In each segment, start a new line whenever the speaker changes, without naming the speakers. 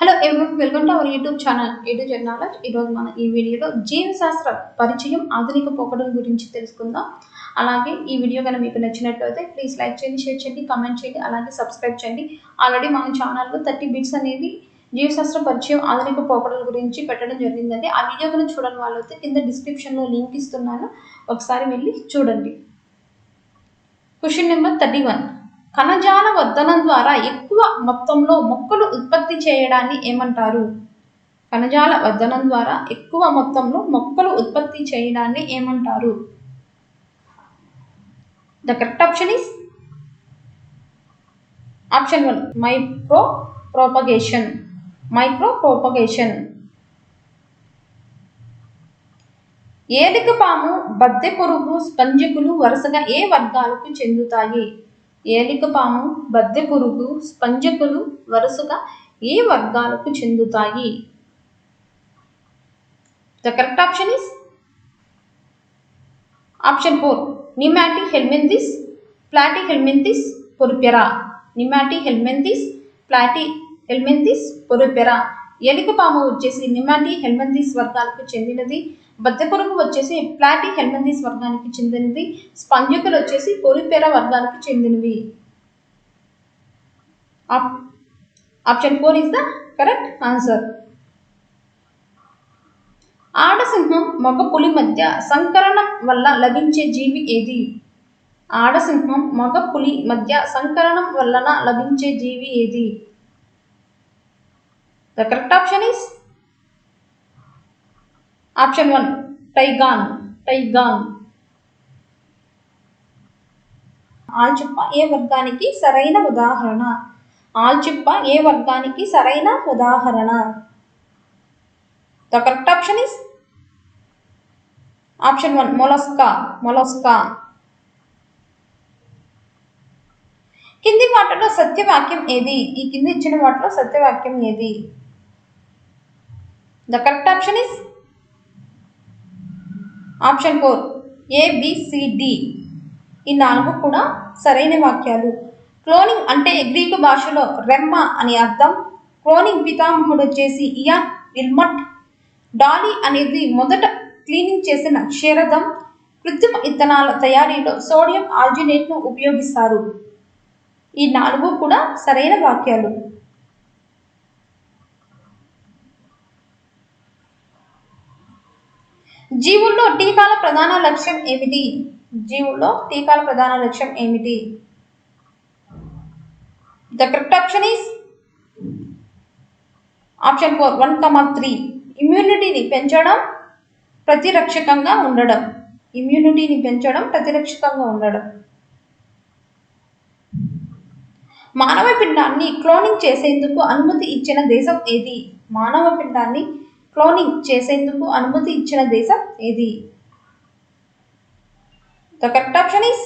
Hello ఎవరి welcome to our YouTube channel ఏడు జర్నాలజ్ ఈరోజు మన ఈ వీడియోలో జీవశాస్త్ర పరిచయం ఆధునిక పోకడం గురించి తెలుసుకుందాం. అలాగే ఈ వీడియో కనుక మీకు నచ్చినట్లయితే ప్లీజ్ లైక్ చేయండి షేర్ చేయండి కామెంట్ చేయండి అలాగే సబ్స్క్రైబ్ చేయండి. ఆల్రెడీ మన ఛానల్లో థర్టీ బిట్స్ అనేది జీవశాస్త్ర పరిచయం ఆధునిక పోకడల గురించి పెట్టడం జరిగిందండి. ఆ వీడియో కనుక చూడని వాళ్ళైతే కింద డిస్క్రిప్షన్లో లింక్ ఇస్తున్నాను. ఒకసారి వెళ్ళి చూడండి. క్వశ్చన్ నెంబర్ థర్టీ వన్ కణజాల వర్ధనం ద్వారా ఎక్కువ మొత్తంలో మొక్కలు ఉత్పత్తి చేయడాన్ని ఏమంటారు? కణజాల వర్ధనం ద్వారా ఎక్కువ మొత్తంలో మొక్కలు ఉత్పత్తి చేయడాన్ని ఏమంటారు? The correct option is option one micro propagation micro propagation ఏలిక పాము బద్దె పురుగు స్పంజికులు వరుసగా ఏ వర్గాలకు చెందుతాయి? ఏలికపాము బద్దె పురుగు స్పంజకులు వరుసగా ఏ వర్గాలకు చెందుతాయి? The correct option is option four Nemathelminthes Platyhelminthes Porifera Nemathelminthes Platyhelminthes Porifera ఎలిక పాము వచ్చేసి నిమాటి హెల్మందీస్ వర్గాలకు చెందినది. బద్దెపురుగు వచ్చేసి ప్లాటి హెల్మందీస్ వర్గానికి చెందినది? స్పంజకులు వచ్చేసి పొరిపెర వర్గానికి చెందినవి. Option four is the correct answer. ఆడసింహం మగ పులి మధ్య సంకరణం వల్ల లభించే జీవి ఏది? ఆడసింహం మగ పులి మధ్య సంకరణం వలన లభించే జీవి ఏది? The correct option is? Option one టైగాన్ టైగాన్ ఆల్చిప్ప ఏ వర్గానికి సరైన ఉదాహరణ. ఆల్చిప్ప ఏ వర్గానికి సరైన ఉదాహరణ. The correct option is option one Mollusca Mollusca కింది వాటిలో సత్యవాక్యం ఏది? ఈ కింది ఇచ్చిన వాటిలో సత్యవాక్యం ఏది? The correct option is option four A B C D ఈ నాలుగు కూడా సరైన వాక్యాలు. క్లోనింగ్ అంటే గ్రీకు భాషలో రెమ్మ అని అర్థం. క్లోనింగ్ పితామహుడు వచ్చేసి ఇయాన్ ఇల్మట్. డాలీ అనేది మొదట క్లీనింగ్ చేసిన క్షీరదం. కృత్రిమ ఇత్తనాల తయారీలో సోడియం ఆర్జినేట్ను ఉపయోగిస్తారు. ఈ నాలుగు కూడా సరైన వాక్యాలు. జీవుల్లో టీకాల ప్రధాన లక్ష్యం ఏమిటి? జీవుల్లో టీకాల ప్రధాన లక్ష్యం ఏమిటి? The correct option is option four one comma three ఇమ్యూనిటీని పెంచడం ప్రతిరక్షకంగా ఉండడం. ఇమ్యూనిటీని పెంచడం ప్రతిరక్షకంగా ఉండడం. మానవ పిండాన్ని క్లోనింగ్ చేసేందుకు అనుమతి ఇచ్చిన దేశం ఏది? మానవ పిండాన్ని క్లోనింగ్ చేసేందుకు అనుమతి ఇచ్చిన దేశం ఏది? The correct option is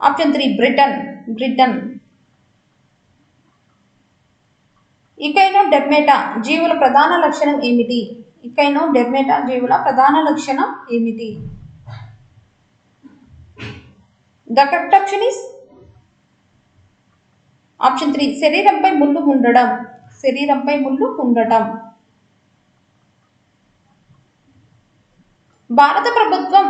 option three Britain Britain Echinodermata జీవుల ప్రధాన లక్షణం ఏమిటి? ఇకైనో డెర్మేటా జీవుల ప్రధాన లక్షణం ఏమిటి? The correct option is option three శరీరంపై ముళ్ళు ఉండడం శరీరంపై ముళ్ళు ఉండటం భారత ప్రభుత్వం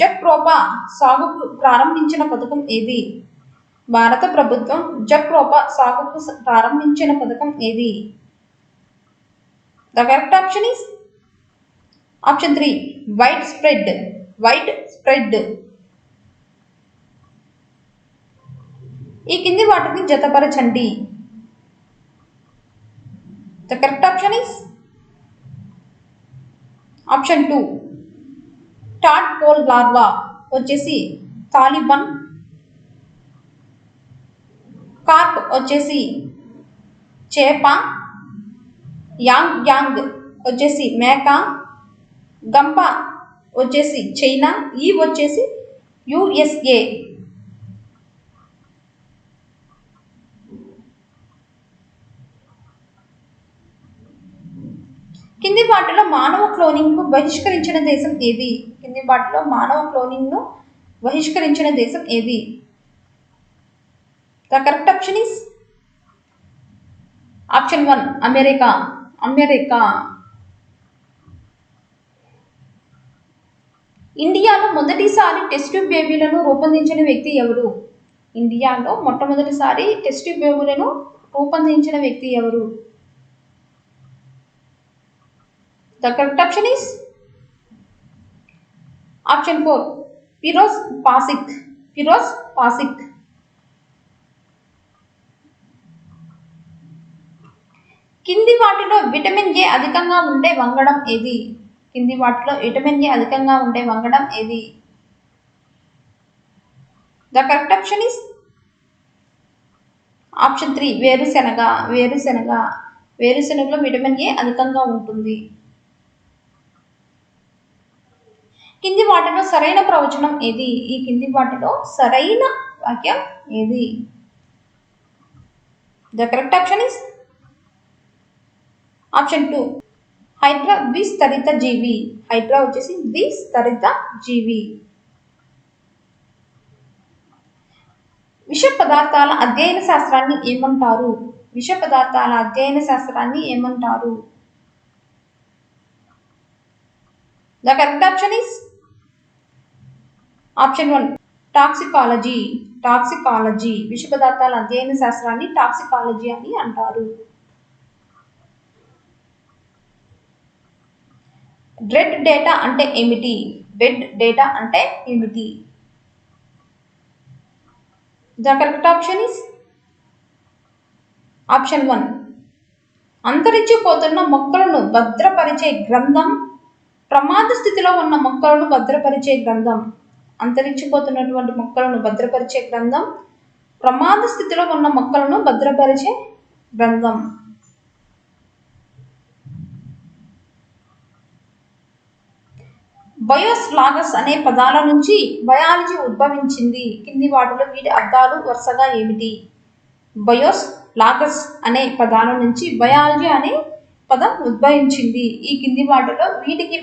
జక్రోపా సాగుకు ప్రారంభించిన పథకం ఏది? భారత ప్రభుత్వం జక్రోపా సాగుకు ప్రారంభించిన పథకం ఏది? The correct option is option three white spread white spread. ఈ కింది వాటిని జతపరచండి. The correct option is option two tadpole larva వచ్చేసి తాలిబన్ కార్ప్ వచ్చేసి చేప యాంగ్ యాంగ్ వచ్చేసి మేక గంప వచ్చేసి చైనా ఈ వచ్చేసి యుఎస్ఏ కింది వాటిలో మానవ క్లోనింగ్ను బహిష్కరించిన దేశం ఏది? కింది వాటిలో మానవ క్లోనింగ్ను బహిష్కరించిన దేశం ఏది? The correct option is option one America. America. ఇండియాలో మొదటిసారి టెస్ట్ బేబీలను రూపొందించిన వ్యక్తి ఎవరు? ఇండియాలో మొట్టమొదటిసారి టెస్ట్ బేబీలను రూపొందించిన వ్యక్తి ఎవరు? The correct option is option four Firuza Parikh Firuza Parikh కింది వాటిలో విటమిన్ ఏ అధికంగా ఉండే వంగడం ఏది? కింది వాటిలో విటమిన్ ఏ అధికంగా ఉండే వంగడం ఏది? The correct option is option three వేరుశనగ. వేరుశనగ. వేరుశనగలో విటమిన్ ఏ అధికంగా ఉంటుంది. కింది వాటిలో సరైన ప్రవచనం ఏది? ఈ కింది వాటిలో సరైన వాక్యం ఏది? The correct option is option two Hydra ద్విస్తరిత జీవి హైడ్రా వచ్చేసి ద్విస్తరిత జీవి విష పదార్థాల అధ్యయన శాస్త్రాన్ని ఏమంటారు? విష పదార్థాల అధ్యయన శాస్త్రాన్ని ఏమంటారు? The correct option is option one toxicology toxicology విష పదార్థాల అధ్యయన శాస్త్రాన్ని టాక్సికాలజీ అని అంటారు. డ్రెడ్ డేటా అంటే ఏమిటి? డెడ్ డేటా అంటే ఏమిటి? The correct option is option one అంతరించిపోతున్న మొక్కలను భద్రపరిచే గ్రంథం ప్రమాద స్థితిలో ఉన్న మొక్కలను భద్రపరిచే గ్రంథం. అంతరించిపోతున్నటువంటి మొక్కలను భద్రపరిచే గ్రంథం ప్రమాద స్థితిలో ఉన్న మొక్కలను భద్రపరిచే గ్రంథం. బయోస్లాగస్ అనే పదాల నుంచి బయాలజీ ఉద్భవించింది. కింది వాటిలో వీటి అర్థాలు వరుసగా ఏమిటి? బయోస్ లాగస్ అనే పదాల నుంచి బయాలజీ అనే పదం ఉద్భవించింది. ఈ కింది వాటిలో వీటికి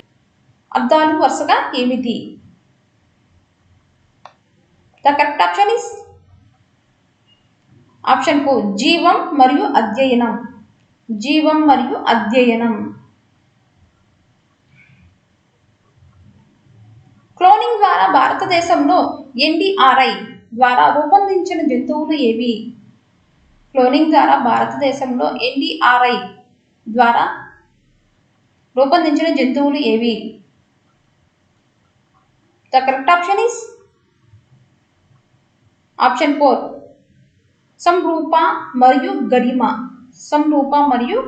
అర్థాలు వరుసగా ఏమిటి? The correct option is option four జీవం మరియు అధ్యయనం. జీవం మరియు అధ్యయనం. క్లోనింగ్ ద్వారా భారతదేశంలో ఎన్డీఆర్ఐ ద్వారా రూపొందించిన జంతువులు ఏవి? క్లోనింగ్ ద్వారా భారతదేశంలో ఎన్డీఆర్ఐ ద్వారా రూపొందించిన జంతువులు ఏవి? The correct option is option four సంరూప మరియు గరిమ సంరూప మరియు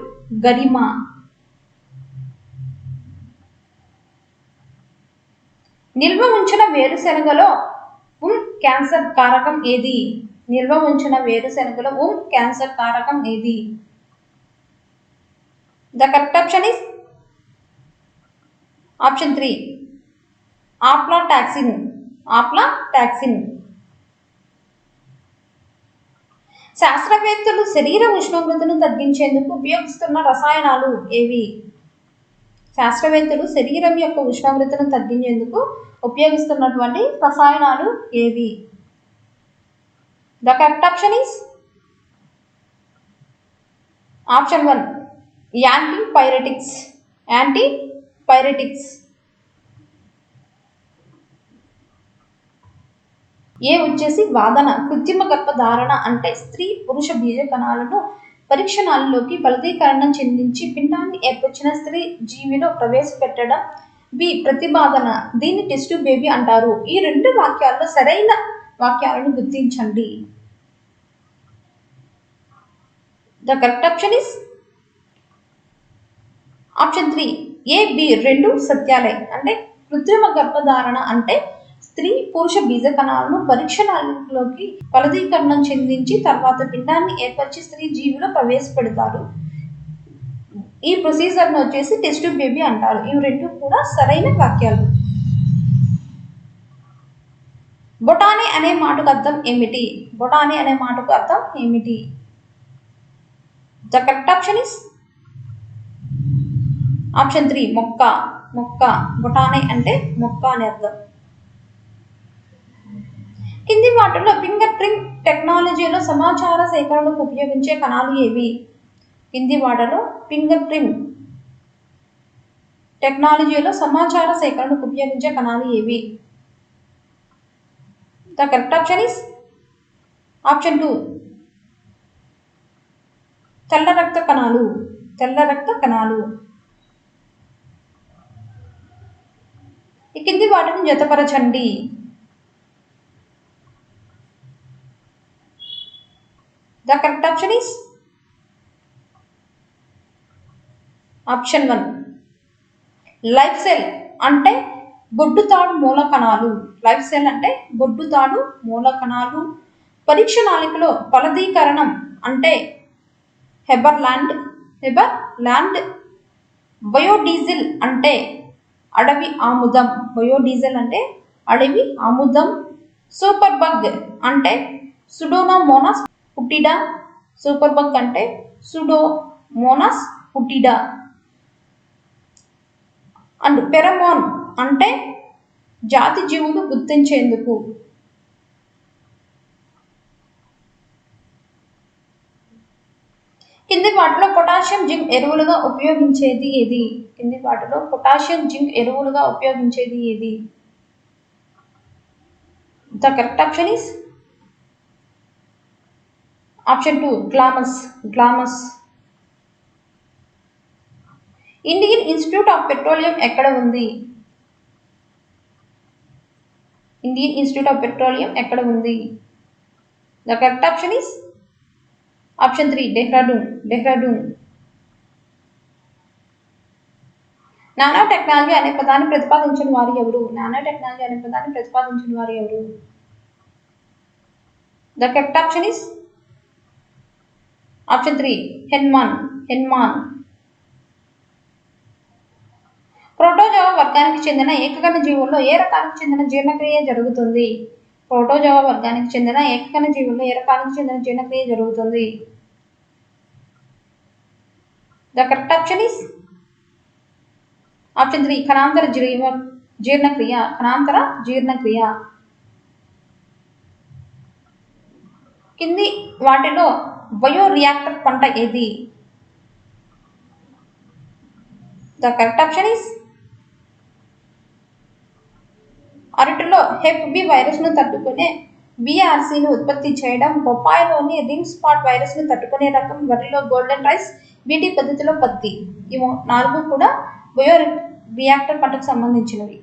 గరిమ నిల్వ ఉంచిన వేరుశెనగలో ఉమ్ క్యాన్సర్ కారకం ఏది? నిల్వ ఉంచిన వేరుశెనగలో ఉమ్ క్యాన్సర్ కారకం ఏది? The correct option is option three aflatoxin aflatoxin శాస్త్రవేత్తలు శరీర ఉష్ణోగ్రతను తగ్గించేందుకు ఉపయోగిస్తున్న రసాయనాలు ఏవి? శాస్త్రవేత్తలు శరీరం యొక్క ఉష్ణోగ్రతను తగ్గించేందుకు ఉపయోగిస్తున్నటువంటి రసాయనాలు ఏవి? The correct option is option one antipyretics. Antipyretics. A వచ్చేసి వాదన కృత్రిమ గర్భధారణ అంటే స్త్రీ పురుష బీజ కణాలను పరీక్షణాలలోకి ఫలదీకరణం చెందించి పిండాన్ని ఏర్పరిచిన స్త్రీ జీవిలో ప్రవేశపెట్టడం బి ప్రతిపాదన. దీన్ని టెస్ట్ బేబీ అంటారు. ఈ రెండు వాక్యాల్లో సరైన వాక్యాలను గుర్తించండి. The correct option is option three. A B రెండు సత్యాలే. అంటే కృత్రిమ గర్భధారణ అంటే స్త్రీ పురుష బీజ కణాలను పరీక్షణాలలోకి ఫలదీకరణం చెందించి తర్వాత పిండాన్ని ఏర్పరిచి స్త్రీ జీవిలో ప్రవేశపెడతారు. ఈ ప్రొసీజర్ను వచ్చేసి టెస్ట్ బేబీ అంటారు. ఇవి రెండు కూడా సరైన వాక్యాలు. బొటానీ అనే మాటకు అర్థం ఏమిటి? బొటానీ అనే మాటకు అర్థం ఏమిటి? The correct option is option three మొక్క. మొక్క. బొటానీ అంటే మొక్క అనే అర్థం. కింది వాటిలో ఫింగర్ ప్రింట్ టెక్నాలజీలో సమాచార సేకరణకు ఉపయోగించే కణాలు ఏవి? కింది వాటిలో ఫింగర్ ప్రింట్ టెక్నాలజీలో సమాచార సేకరణకు ఉపయోగించే కణాలు ఏవి? The correct option is option two. తెల్ల రక్త కణాలు. తెల్ల రక్త కణాలు. ఈ కింది వాటిని జతపరచండి. The correct option is? Option one life cell అంటే బొడ్డుతాడు మూల కణాలు. లైఫ్ సెల్ అంటే బొడ్డుతాడు మూల కణాలు. పరీక్ష నాళికలో ఫలదీకరణం అంటే Haberlandt Haberlandt biodiesel అంటే అడవి ఆముదం. బయోడీజిల్ అంటే అడవి ఆముదం. సూపర్ బగ్ అంటే సుడోనోమోనాస్ పుట్టిడా సూపర్ బగ్ అంటే సుడోమోనాస్ పుట్టిడా. అండ్ పెరమోన్ అంటే జాతి జీవులు గుర్తించేందుకు. కింది వాటిలో పొటాషియం జింక్ ఎరువులుగా ఉపయోగించేది ఏది? కింది వాటిలో పొటాషియం జింక్ ఎరువులుగా ఉపయోగించేది ఏది? The correct option is option two glomus glomus Indian Institute of Petroleum ఎక్కడ ఉంది? ఇండియన్ ఇన్స్టిట్యూట్ ఆఫ్ పెట్రోలియం ఎక్కడ ఉంది? The correct option is option three Dehradun Dehradun nanotechnology అనే పదాన్ని ప్రతిపాదించిన వారు ఎవరు? నానో టెక్నాలజీ అనే పదాన్ని ప్రతిపాదించిన వారు ఎవరు? The correct option is option three Henman Henman. Protozoa వర్గానికి చెందిన ఏకకణ జీవుల్లో ఏ రకానికి చెందిన జీర్ణక్రియ జరుగుతుంది? ప్రోటోజోవా వర్గానికి చెందిన ఏకకణ జీవుల్లో ఏ రకానికి చెందిన జీర్ణక్రియ జరుగుతుంది? The correct option is option three కణాంతర జీవ జీర్ణక్రియ కణాంతర జీర్ణక్రియ. కింది వాటిలో బయో రియాక్టర్ పంట ఏది? ద కరెక్ట్ ఆప్షన్ ఈస్ అరటిలో హెప్ బి వైరస్ను తట్టుకునే బీఆర్సీని ఉత్పత్తి చేయడం బొప్పాయిలోని రింగ్ స్పాట్ వైరస్ను తట్టుకునే రకం వరిలో గోల్డెన్ రైస్ బీటీ పద్ధతిలో పత్తి. ఇవి నాలుగు కూడా బయో రియాక్టర్ పంటకు సంబంధించినవి.